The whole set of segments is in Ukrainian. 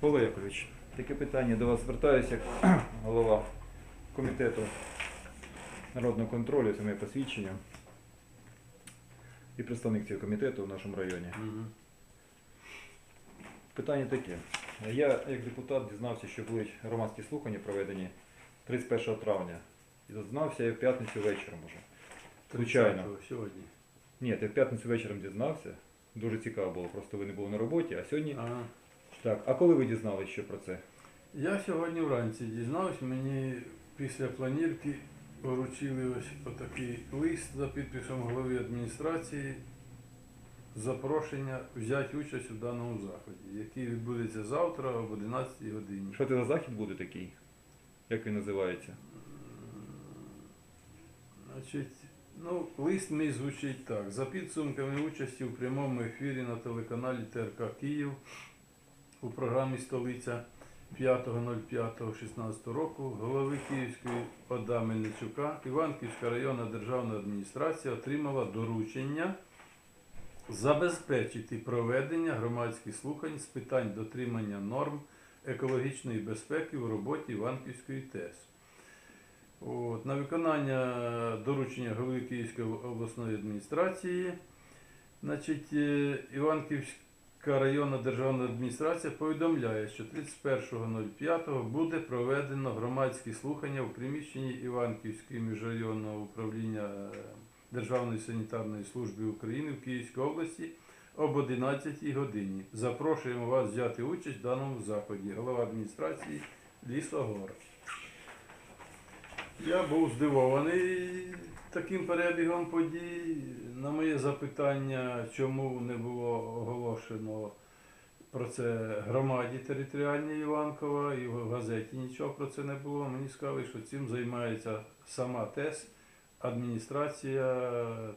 Павло Якович, таке питання до вас звертаюся як голова комітету народного контролю, це моє посвідчення. І представник цього комітету в нашому районі. Питання таке. Я як депутат дізнався, що будуть громадські слухання проведені 31 травня. І дізнався я в п'ятницю вечором уже. Звичайно. Сьогодні. Ні, я в п'ятницю вечором дізнався. Дуже цікаво було, просто ви не були на роботі, а сьогодні. Ага. Так, а коли ви дізналися що про це? Я сьогодні вранці дізнався, мені після планірки поручили ось отакий лист за підписом голови адміністрації. Запрошення взяти участь у даному заході, який відбудеться завтра об 11 годині. Що це за захід буде такий? Як він називається? Значить, ну, лист мій звучить так. За підсумками участі у прямому ефірі на телеканалі ТРК Київ у програмі Столиця 5.05.16 року голови Київської ОДА Мельничука Іванківська районна державна адміністрація отримала доручення забезпечити проведення громадських слухань з питань дотримання норм екологічної безпеки в роботі Іванківської ТЕС. От, на виконання доручення голови Київської обласної адміністрації, значить, е, Іванківська районна державна адміністрація повідомляє, що 31.05 буде проведено громадські слухання у приміщенні Іванківської міжрайонного управління е, Державної санітарної служби України в Київській області об 11 годині. Запрошуємо вас взяти участь в даному заході. Голова адміністрації Лісогор. Я був здивований таким перебігом подій. На моє запитання, чому не було оголошено про це громаді територіальній Іванкова, і в газеті нічого про це не було. Мені сказали, що цим займається сама ТЕС, адміністрація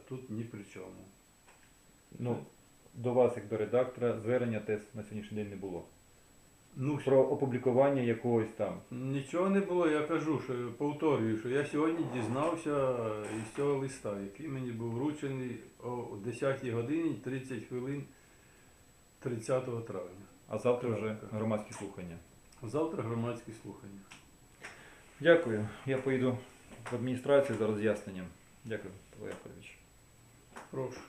тут ні при чому. Ну, до вас, як до редактора, звернення ТЕС на сьогоднішній день не було. Ну, Про опублікування якогось там. Нічого не було, я кажу, що повторюю, що я сьогодні дізнався із цього листа, який мені був вручений о 10 годині 30 хвилин 30 травня. А завтра вже громадські слухання. Завтра громадські слухання. Дякую. Я поїду в адміністрацію за роз'ясненням. Дякую, Павло Яковлевич. Прошу.